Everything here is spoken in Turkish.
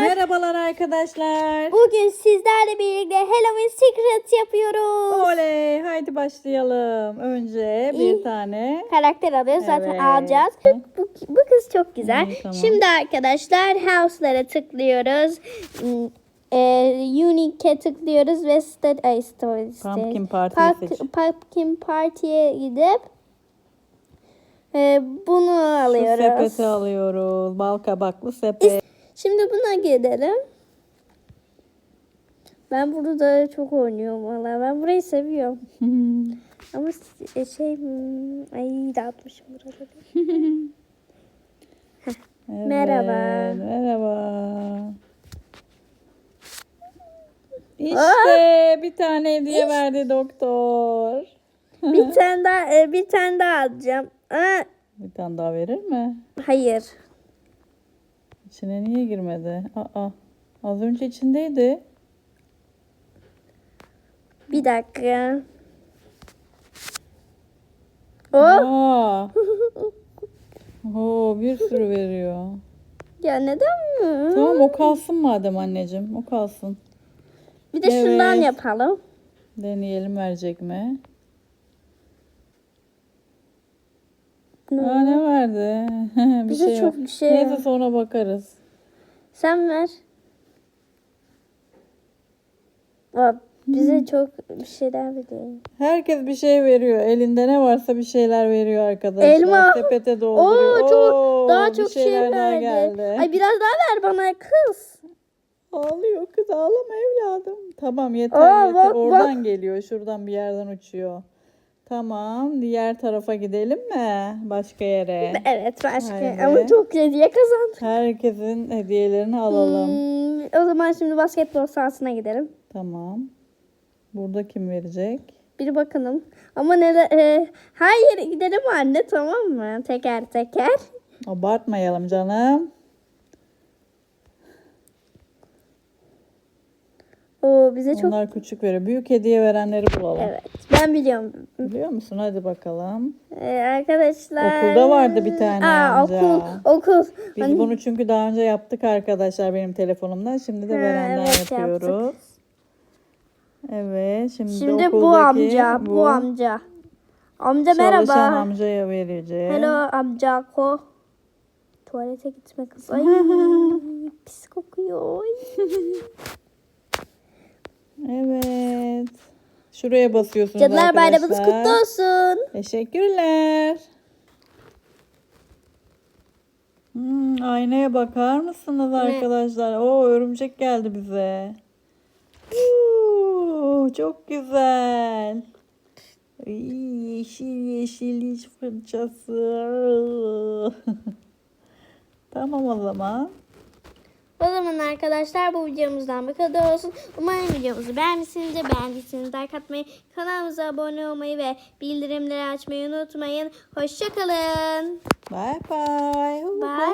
Merhabalar. Arkadaşlar. Bugün sizlerle birlikte Halloween Secret yapıyoruz. Oley haydi başlayalım. Önce bir İyi. tane Karakter alıyoruz zaten Evet. alacağız. Bu, bu kız çok güzel. İyi, tamam. Şimdi arkadaşlar house'lara tıklıyoruz. E, Unique'e tıklıyoruz ve sta- ay, story Pumpkin Party'yi Pump- seç. Pumpkin Party'ye gidip e, bunu şu alıyoruz. sepeti alıyoruz. Bal kabaklı sepet. Şimdi buna gidelim. Ben burada çok oynuyorum valla. Ben burayı seviyorum. Ama e, şey hmm, ay dağıtmışım buraları. Evet, Merhaba. Merhaba. İşte bir tane hediye verdi doktor. bir tane daha e, bir tane daha alacağım. Aa, Bir tane daha verir mi? hayır. İçine niye girmedi? Aa, az önce içindeydi. Bir dakika. Oh. Oo, bir sürü veriyor. ya neden mi? Tamam o kalsın madem anneciğim. O kalsın. Bir de şundan Evet. yapalım. Deneyelim verecek mi? Ne? Aa ne verdi? bir Bize şey çok yok. bir şey Neyse ver. sonra bakarız. Sen ver. Aa, bize çok bir şeyler veriyor. Herkes bir şey veriyor. Elinde ne varsa bir şeyler veriyor arkadaşlar. Elma. Sepete dolduruyor. Oo, çok Oo, daha bir çok şey şeyler daha verdi. geldi. Ay biraz daha ver bana kız. Ağlıyor kız ağlama evladım. Tamam yeter Aa, yeter. bak, Oradan geliyor. Şuradan bir yerden uçuyor. Tamam diğer tarafa gidelim mi? Başka yere. Evet başka Haydi. ama çok hediye kazandık. Herkesin hediyelerini alalım. Hmm, o zaman şimdi basketbol sahasına gidelim. Tamam. Burada kim verecek? Bir bakalım. Ama ne e, hayır gidelim anne tamam mı? Teker teker. Abartmayalım canım. Oo bize çok Onlar küçük veriyor. Büyük hediye verenleri bulalım. evet. Ben biliyorum. Biliyor musun? Hadi bakalım. Ee, arkadaşlar. Okulda vardı bir tane Aa, amca. okul okul. Biz Hani- bunu çünkü daha önce yaptık arkadaşlar benim telefonumdan. Şimdi de Ha, verenden evet, yapıyoruz. Evet. Şimdi, Şimdi bu amca, bu, amca. Amca Çalışan merhaba. amcaya vereceğim. Hello amca ko. Tuvalete gitme kız. Ay pis kokuyor. Ay. Evet. Şuraya basıyorsunuz Cadılar arkadaşlar. bayramınız kutlu olsun. Teşekkürler. Hmm, aynaya bakar mısınız arkadaşlar? Oo örümcek geldi bize. Oo, çok güzel. Ay, yeşil yeşil diş fırçası. tamam o zaman. O zaman arkadaşlar bu videomuzdan bu kadar olsun. Umarım videomuzu beğenmişsinizdir. Beğendiyseniz like atmayı, kanalımıza abone olmayı ve bildirimleri açmayı unutmayın. Hoşçakalın. Bye bye. Bye.